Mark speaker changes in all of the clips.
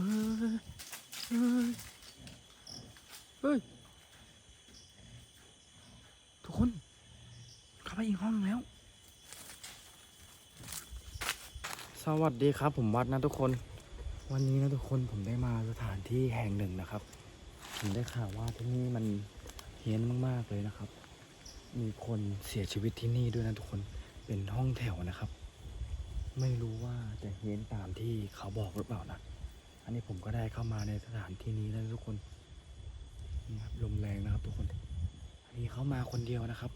Speaker 1: ฮ้ยเฮ้ยเฮ้ย ทุกคน เข้าไปอีกห้องแล้ว สวัสดีครับ ผมวัดนะทุกคน วันนี้นะทุกคนผมได้มาสถานที่แห่งหนึ่งนะครับ ผมได้ข่าวว่าที่นี่มันเฮี้ยนมาก ๆ เลยนะครับ มีคนเสียชีวิตที่นี่ด้วยนะทุกคน เป็นห้องแถวนะครับ ไม่รู้ว่าจะเฮี้ยนตามที่เขาบอกหรือเปล่านะ นนี้ผมก็ได้เข้ามาในสถานที่นี้แล้วทุกคนนี่ครับลมแรงนะครับทุกคน อันนี้เข้ามาคนเดียวนะครับ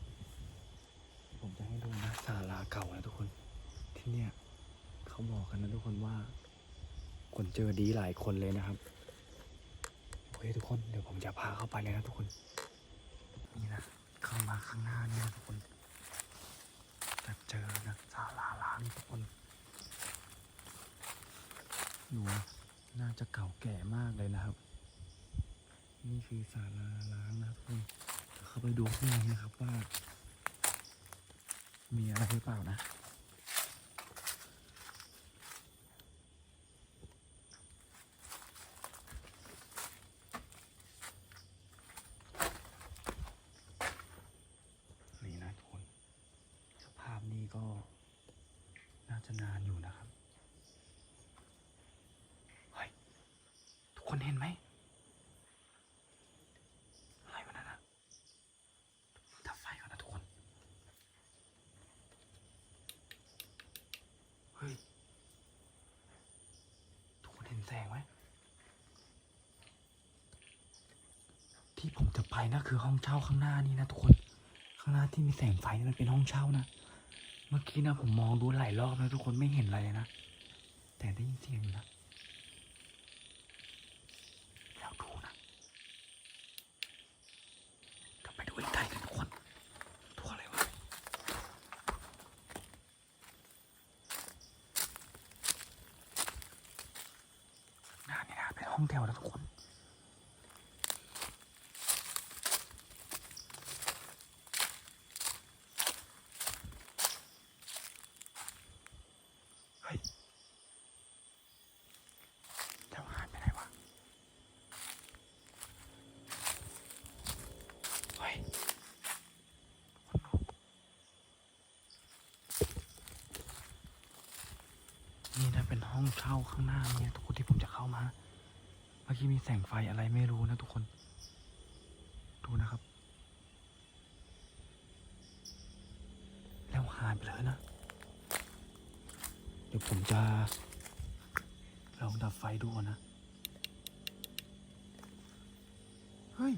Speaker 1: ผมจะให้ดูนะศาลาเก่านะทุกคน ที่เนี่ยเขาบอกกันนะทุกคนว่า คนเจอดีหลายคนเลยนะครับโอเคทุกคนเดี๋ยวผมจะพาเข้าไปเลยนะทุกคน นี่นะเข้ามาข้างหน้านี่นะทุกคนจะเจอนะศาลาล้างทุกคนดูนะ น่าจะเก่าแก่มากเลยนะครับ นี่คือศาลาล้างนะทุกคนเข้าไปดูข้างในนะครับว่า มีอะไรหรือเปล่านะ นี่นะทุกคน สภาพนี้ก็น่าจะนานอยู่นะครับ เฮ้ย ทุกคนเห็นไหม อะไรวะนั่นนะดับไฟก่อนนะทุกคน เฮ้ย ทุกคนเห็นแสงไหม ที่ผมจะ ไปนะคือห้องเช่าข้างหน้านี่นะทุกคน ข้างหน้าที่มีแสงไฟนี่มันเป็นห้องเช่านะ เมื่อกี้นะผมมองดูหลายรอบแล้วทุกคนไม่เห็นอะไรนะ แต่ได้ยินเสียงอยู่นะแล้วดูนะกลับไปดูใกล้กันทุกคน ตัวอะไรวะ หน้านี่นะเป็นห้องแถวนะทุกคน เฮ้ยแล้วหายไปไหนวะ เฮ้ยคนลุกนี่นะเป็น ห้องเช่าข้างหน้าเนี่ยทุกคนที่ผมจะเข้ามา เมื่อกี้มีแสงไฟอะไรไม่รู้นะทุกคน ดูนะครับ แล้วหายไปเลยนะ เดี๋ยวผมจะลองดับไฟดูนนะเฮ้ย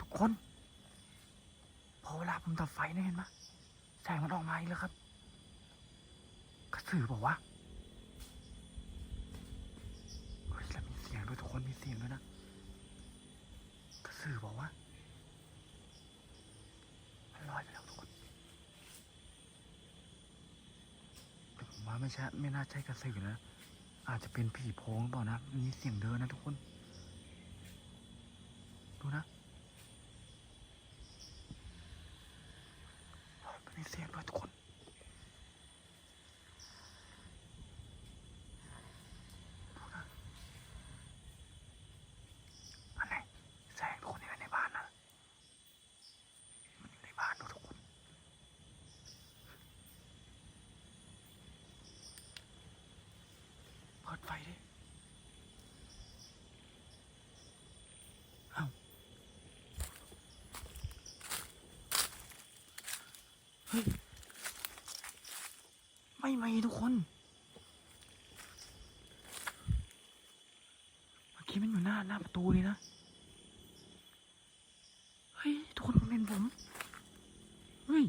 Speaker 1: ทุกคน พอเวลาผมดับไฟเนี่ยเห็นไหมแสงมันออกมาอีกแล้วครับ กระสือบอกว่าเฮ้ยแล้วมีเสียงด้วยทุกคนมีเสียงด้วยนะ กระสือบอกว่ามันลอยไปแล้วทุกคน แต่ผมว่า ไม่ใช่ไม่น่าใช่กระสือนะอาจจะเป็นผีโพงหรือเปล่านะมีเสียงเดินนะทุกคน ดูนะเฮ้ยมันมีเสียงด้วยทุกคน ดูนะอันไหนแสงทุกคนนี่เป็นในบ้านนะ มันอยู่ในบ้านดูทุกคน เปิดไฟดิ เอ้า เฮ้ย ไม่มีทุกคน เมื่อกี้มันอยู่หน้าหน้าประตูเลยนะ เฮ้ย ทุกคนเห็นผม เฮ้ย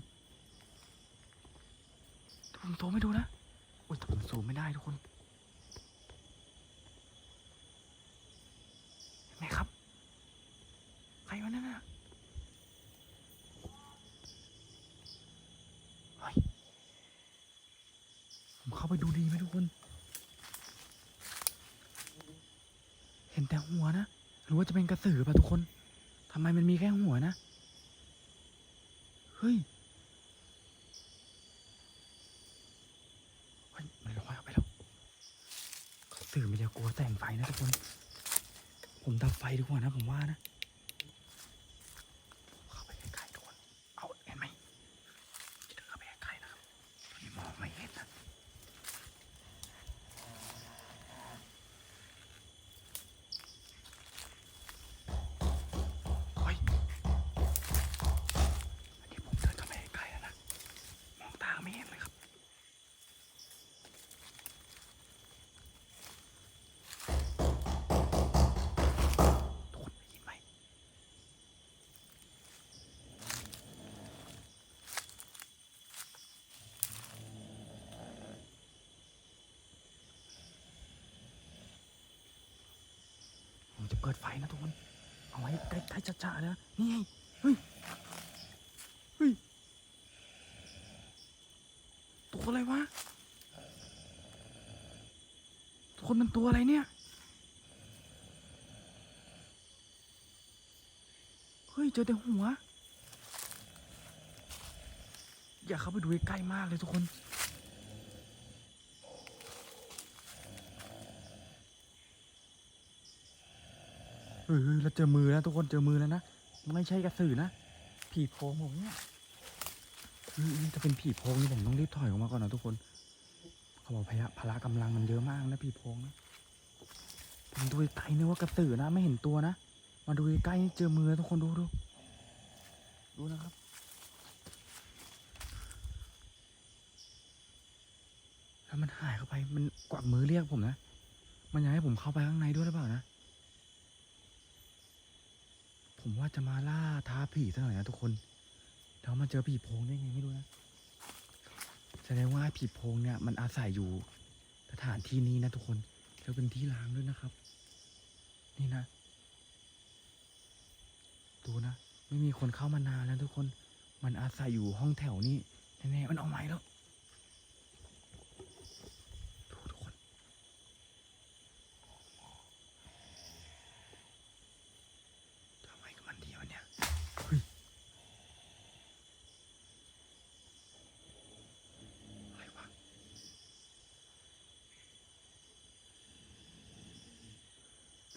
Speaker 1: ผมโซมให้ดูนะโอ้ยแต่ผมซูมไม่ได้ทุกคน เห็นไหมครับ ใครวะนั่นน่ะเฮ้ยผมเข้าไปดูดีไหมทุกคน เห็นแต่หัวนะ หรือว่าจะเป็นกระสือป่ะทุกคน ทำไมมันมีแค่หัวนะ เฮ้ยมันลอยออกไปแล้ว กระสืสือมันจะกลัวแสงไฟนะทุกคน ผมดับไฟดีกว่านะผมว่านะ เข้าไปใกล้ๆทุกคน เอาเห็นไหมจะเดินเข้าไปใกล้ๆนะครับตอนนี้มองไม่เห็นนะ เฮ้ย อันนี้ผมเดินเข้าไปใกล้ๆแล้วนะ มองตาไม่เห็นเลยครับ ทุกคนได้ยินไหม ผมจะเปิดไฟนะทุกคน เอาไว้ใกล้ๆจ้าๆนะ นี่ไง เฮ้ย เฮ้ย ตัวอะไรวะ ทุกคนมันตัวอะไรเนี่ย เฮ้ย เจอแต่หัว อย่าเข้าไปดูใกล้มากเลยทุกคน เฮ้ยเราเจอมือแล้วทุกคนเจอมือแล้วนะ ไม่ใช่กระสือนะ ผีโพงผมเนี่ยเฮ้ยเฮ้ยถ้าเป็นผีโพงนี่ผมต้องรีบถอยออกมาก่อนนะทุกคน เขาบอกพละพละกำลังมันเยอะมากนะผีโพงนะผมดูไกลๆนึกว่ากระสือนะ ไม่เห็นตัวนะ มาดูใกล้เจอมือทุกคนดูดูดูนะครับแล้วมันหายเข้าไป มันกวักมือเรียกผมนะ มันอยากให้ผมเข้าไปข้างในด้วยหรือเปล่านะ ผมว่าจะมาล่าท้าผีซะหน่อยนะทุกคนแล้วมาเจอผีโพงได้ไงไม่รู้นะ แสดงว่าผีโพงเนี่ยมันอาศัยอยู่สถานที่นี้นะทุกคน แล้วเป็นที่ล้างด้วยนะครับ นี่นะ ดูนะ ไม่มีคนเข้ามานานแล้วทุกคน มันอาศัยอยู่ห้องแถวนี้แน่ๆมันเอาไหมแล้ว ดูทุกคนทำไมกับมันดีวะเนี่ย เฮ้ย อะไรวะ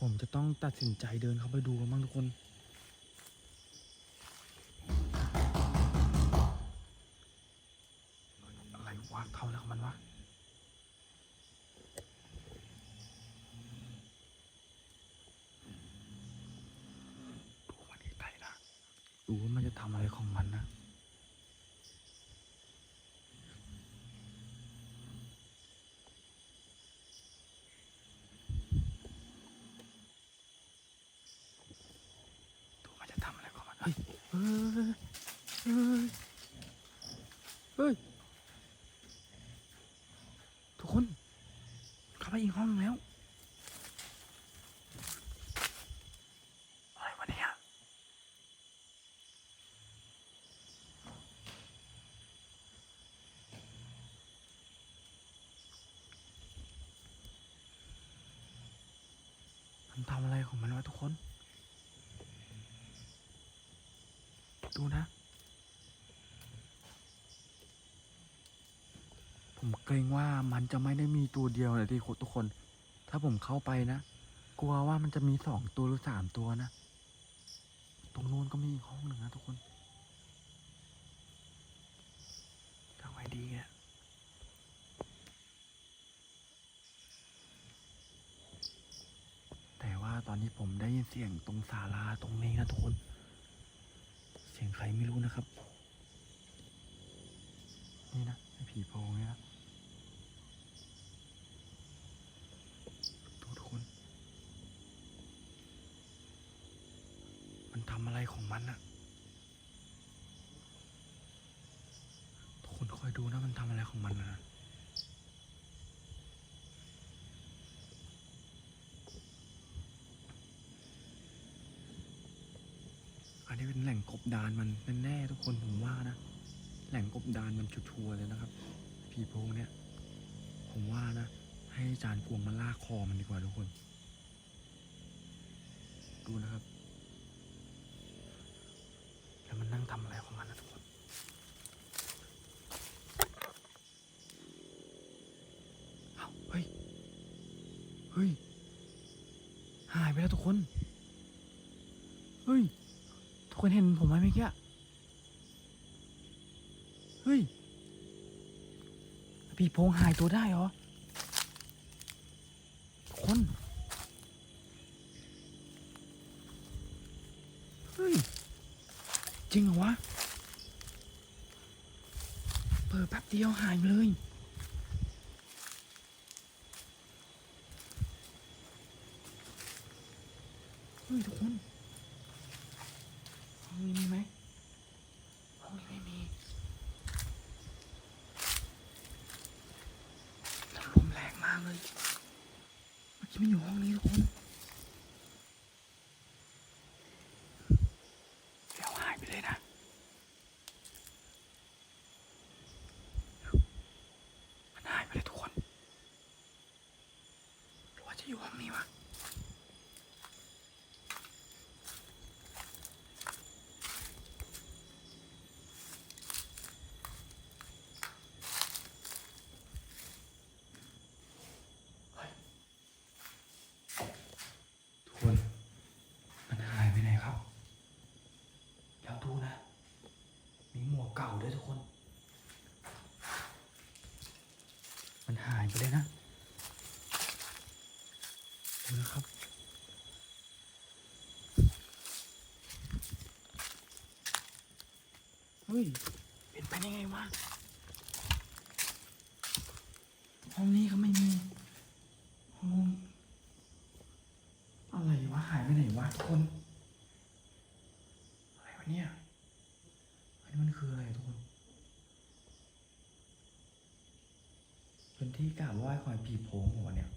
Speaker 1: ผม จะต้องตัดสินใจเดินเข้าไปดูกันบ้างทุกคนอะไรวะเข้าแล้วมันวะดูมันใกล้ๆนะดูว่ามันจะทำอะไรของมันนะ ดูมันจะทำอะไรของมัน เฮ้ย เฮ้ย เฮ้ย เฮ้ย ทุกคน เข้า ไปอีกห้องแล้วอะไรวะเนี่ยมันทำอะไรของมันวะทุกคน ดูนะ ผมเกรงว่ามันจะไม่ได้มีตัวเดียวนะที่ทุกคน ถ้าผมเข้าไปนะ กลัวว่ามันจะมีสองตัวหรือสามตัวนะ ตรงนู้นก็มีอีกห้องหนึ่งนะทุกคนทำไงดีอะแต่ว่าตอนนี้ผมได้ยินเสียงตรงศาลาตรงนี้นะทุกคน เสียงใครไม่รู้นะครับ นี่นะผีโพงเนี่ยนะดูทุกคน มันทำอะไรของมันอะทุกคนคอยดูนะมันทำอะไรของมันนะอันนี้เป็นแหล่งกบดานมันแน่ทุกคนผมว่านะ แหล่งกบดานมันชัวๆเลยนะครับ ผีโพงเนี่ย ผมว่านะ ให้จารย์กวงมาลากคอมันดีกว่าทุกคน ดูนะครับ แล้วมันนั่ง ทำอะไรของมันนะทุกคน เอาเฮ้ย เฮ้ย หายไปแล้วทุกคน เฮ้ย ทุกคนเห็นผมไหมเมื่อกี้ เฮ้ยผีโพงหายตัวได้เหรอ ทุกคน เฮ้ย จริงเหรอวะ เปิ ดียวหายเลย เฮ้ยทุกคนห้องนี้มีไหมห้องนี้ไม่มีแล้วลมแรงมากเลยเมื่อกี้มันอยู่ห้องนี้ทุกคน เดี๋ยวหายไปเลยนะ มันหายไปเลยทุกคนหรือว่า จะอยู่ห้องนี้วะทุกคนมันหายไปไหนครับแล้วดูนะมีหมวกเก่าด้วยทุกคน มันหายไปเลยนะดูนะครับ เฮ้ย เป็นไปได้ไงวะ ห้องนี้ก็ไม่มี ห้อง อะไรวะ หายไปไหนวะทุกคน อะไรวะเนี่ย อันนี้มันคืออะไรทุกคนเป็นที่กราบไหว้คอยผีโพงหัวเนี่ย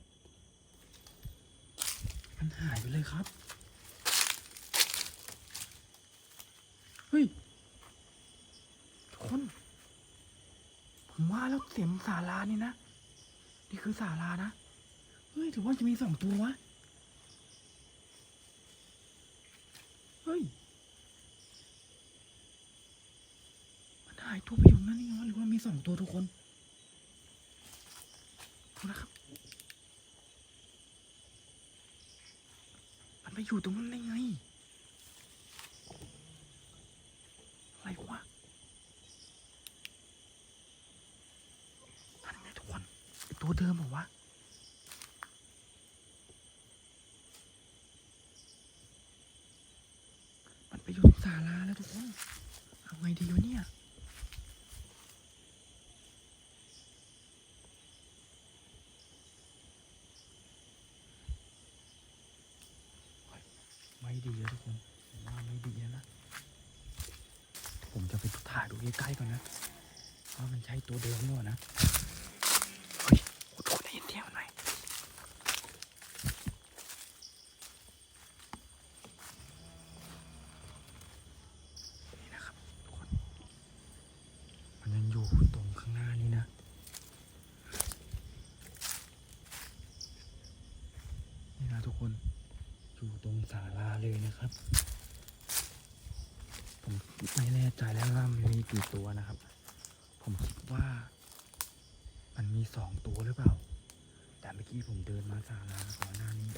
Speaker 1: มันหายไปเลยครับ เฮ้ย คนผมว่าแล้วเสียงศาลานี่นะ นี่คือศาลานะ เฮ้ย ถือว่าจะมีสองตัววะ เฮ้ย มันหายตัวไปอยู่นั่นนี่หรือว่ามีสองตัวทุกคนดูนะครับ มันไปอยู่ตรงนั้นได้ไง อะไรวะนั่นไงทุกคนไอ้ ตัวเดิมเหรอวะมันไปอยู่ตรงศาลาแล้วทุกคนเอาไงดีวะเนี่ยไม่ดีแล้วทุกคนผมว่าไม่ดีแล้วนะผมจะไปถ่ายดูใกล้ๆก่อนนะว่ามันใช่ตัวเดิมหรือเปล่านะ เฮ้ยโอ้โหได้ยินเสียงมันไหมนี่นะครับทุกคน มันยังอยู่ตรงข้างหน้านี้นะ นี่นะทุกคน อยู่ตรงศาลาเลย นะครับ ผมไม่แน่ใจแล้วว่ามันมีกี่ตัวนะครับ ผมคิดว่ามันมีสองตัวหรือเปล่า แต่เมื่อกี้ผมเดินมาศาลาก่อนหน้านี้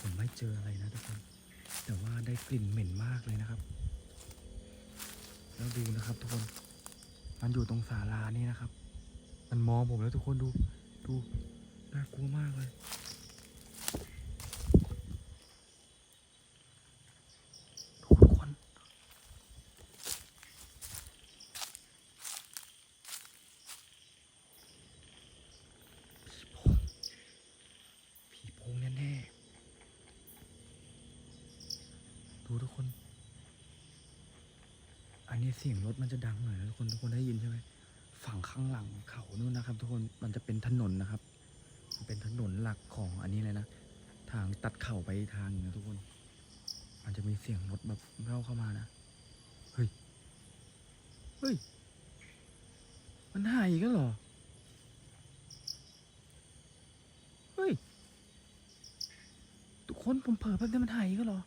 Speaker 1: ผมไม่เจออะไรนะทุกคน แต่ว่าได้กลิ่นเหม็นมากเลยนะครับ แล้วดูนะครับทุกคน มันอยู่ตรงศาลานี่นะครับ มันมองผมแล้วทุกคนดู ดู น่ากลัวมากเลย ทุกคน ผีโพงผีโพงแน่ๆ ดูทุกคน อันนี้เสียงรถมันจะดังหน่อยนะทุกคนทุกคนได้ยินใช่ไหมฝั่งข้างหลังเขานู่นนะครับ ทุกคนมันจะเป็นถนนนะครับ เป็นถนนหลักของอันนี้เลยนะทางตัดเข่าไปทางหนึงนะทุกคน มันจะมีเสียงรถแบบเข้าเข้ามานะเฮ้ยเฮ้ยมันหายอีกแล้วเหรอเฮ้ยทุกคนผมเผลอแป๊บเดียวมันหายอีกแล้วเหรอ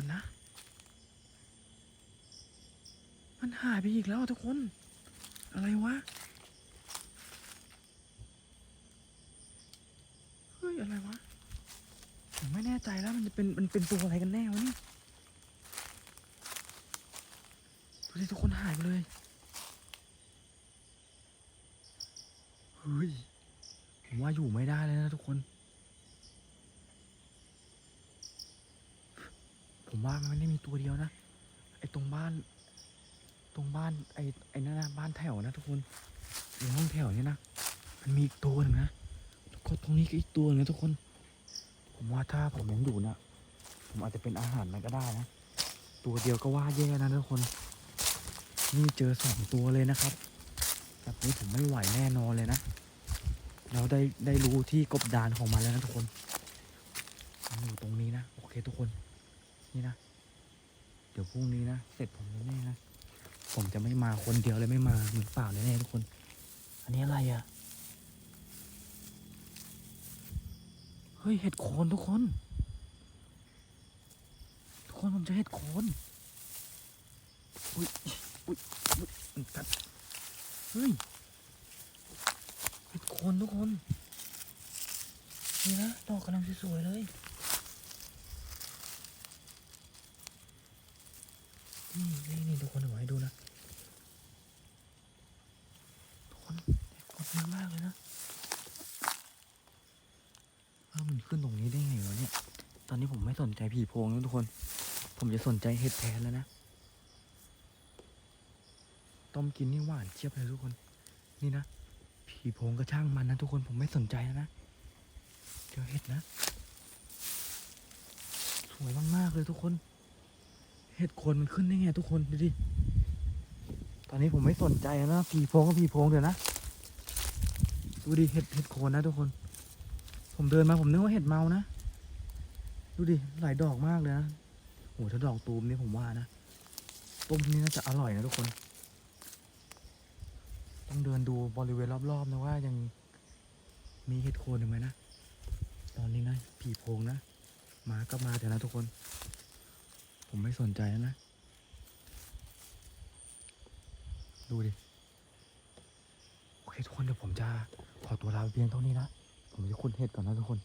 Speaker 1: อนนะ มันหายไปอีกแล้วทุกคน อะไรวะ เฮ้ย อะไรวะ ผมไม่แน่ใจแล้วมันจะเป็นมันเป็นตัวอะไรกันแน่วะนี่ดูสิทุกคนหายไปเลย เฮ้ย ผมว่าอยู่ไม่ได้เลยนะทุกคน ผมว่ามันไม่ได้มีตัวเดียวนะ ไอ้ตรงบ้าน ตรงบ้านไอ้ไอ้นั่นนะบ้านแถวนะทุกคนไอ้ห้องแถวเนี่นะ มันมีอีกตัวหนึ่งนะก็ตรงนี้ก็อีกตัวหนึงนะทุกคน ผมว่าถ้าผมยังอยู่นะผมอาจจะเป็นอาหารมันก็ได้นะ ตัวเดียวก็ว่าแย่นะทุกคน นี่เจอสองตัวเลยนะครับแบบนี้ผมไม่ไหวแน่นอนเลยนะ เราได้ได้รู้ที่กบดานของมันแล้วนะทุกคนมันอยู่ตรงนี้นะ โอเคทุกคน นี่นะ เดี๋ยวพรุ่งนี้นะ เสร็จผมแน่ๆนะ ผมจะไม่มาคนเดียวเลยไม่มาเหมือนเปล่าแน่ๆทุกคน อันนี้อะไรอะ่ะ เฮ้ยเห็ดโคนทุกคน ทุกคนผมจะเห็ดโคนอุ้ยอุ้ยอุ้ยมันกัดเฮ้ยเห็ดโคนทุกคน นี่นะดอกกำลังสวยๆเลย นี่นี่นี่ทุกคนเดี๋ยวให้ดูนะ ทุกคนเห็ดโคนเยอะมากเลยนะเออมันขึ้นตรงนี้ได้ไงวะเนี่ย ตอนนี้ผมไม่สนใจผีโพงแล้วทุกคน ผมจะสนใจเห็ดแทนแล้วนะ ต้มกินนี่หวานเจี๊ยบเลยทุกคน นี่นะผีโพงก็ช่างมันนะทุกคนผมไม่สนใจแล้วนะ เจอเห็ดนะ สวยมากๆเลยทุกคน เห็ดโคนมันขึ้นได้ไงทุกคนดูดิ ตอนนี้ผมไม่สนใจนะผีโพงก็ผีโพงเดี๋ยวนะ ดูดิเห็ดเห็ดโคนนะทุกคน ผมเดินมาผมนึกว่าเห็ดเมานะ ดูดิหลายดอกมากเลยนะโหถ้าดอกตูมนี่ผมว่านะต้มนี่น่าจะอร่อยนะทุกคน ต้องเดินดูบริเวณรอบๆนะว่ายังมีเห็ดโคนอยู่ไหมนะ ตอนนี้นะผีโพงนะ มาก็มาเถอะนะทุกคน ผมไม่สนใจนะ ดูดิ โอเคทุกคนเดี๋ยวผมจะขอตัวลาไปเพียงเท่านี้นะ ผมจะคุณเห็ดก่อนนะทุกคน